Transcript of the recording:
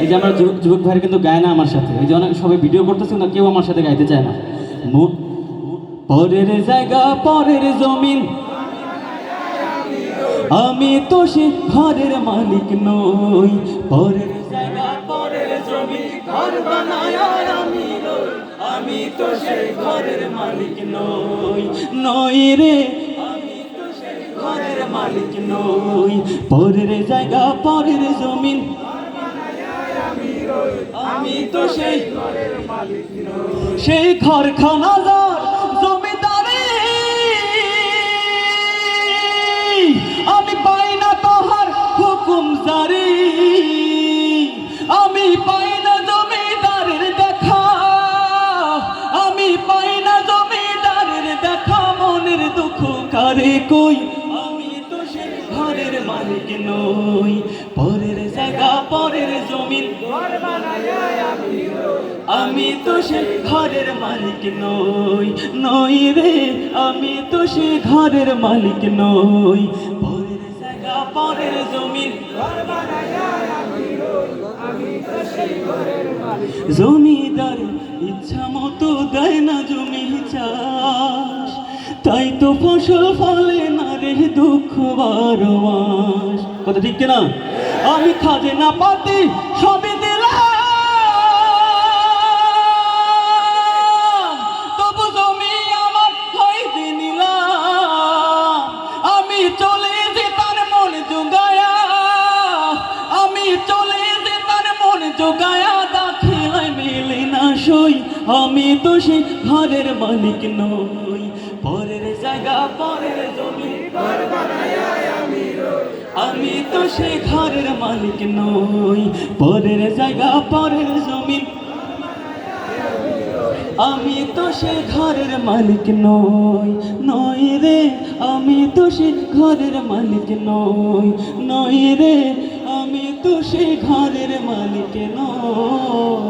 এই যে আমার যুবক যুবক ভাইয়ের কিন্তু গায় না আমার সাথে। এই যে অনেক সবাই ভিডিও করতেছে না কেউ আমার সাথে গাইতে চায় না। পরের জায়গা, পরের জমিন। আমি তো সে ঘরের মালিক নই। পরের জায়গা, পরের জমি ঘর বানায় আমি নই। আমি তো সে ঘরের মালিক নই। নই রে। আমি তো সে ঘরের মালিক নই। পরের জায়গা, পরের জমিন। তো সেই সেই ঘরখানা জমিদারি। আমি পাই না তোহার হুকুম জারি। আমি পাই না জমিদারের দেখা। আমি পাই না জমিদারের দেখা, মনের দুঃখ কারে কই? আমি তো সে ঘরের মালিক নই। পরের জায়গা, পরের জমিন আমি তো সে ঘরের মালিক নই নই রে, আমি তো সে ঘরের মালিক নই। পরের জায়গা, পরের জমিন। জমিদার ইচ্ছা মতো দেয় না জমি চাষ। তাই তো ফসল ফলে না রে, দুঃখ বারো মাস। কথা ঠিক কিনা? আমি খাজে না পাতি, সবই চলে যে তার মন জোগায়া, আমি চলে যে তার মন জোগায়া, দাখিলায় মেলে না সই, আমি তো সে ঘরের মালিক নই। পরের জায়গা, পরের জমি আমি তো সে ঘরের মালিক নই। পরের জায়গা, পরের জমি আমি তো সে ঘরের মালিক নই নই রে, আমি তো সে ঘরের মালিক নই নই রে, আমি তো সে ঘরের মালিক নই।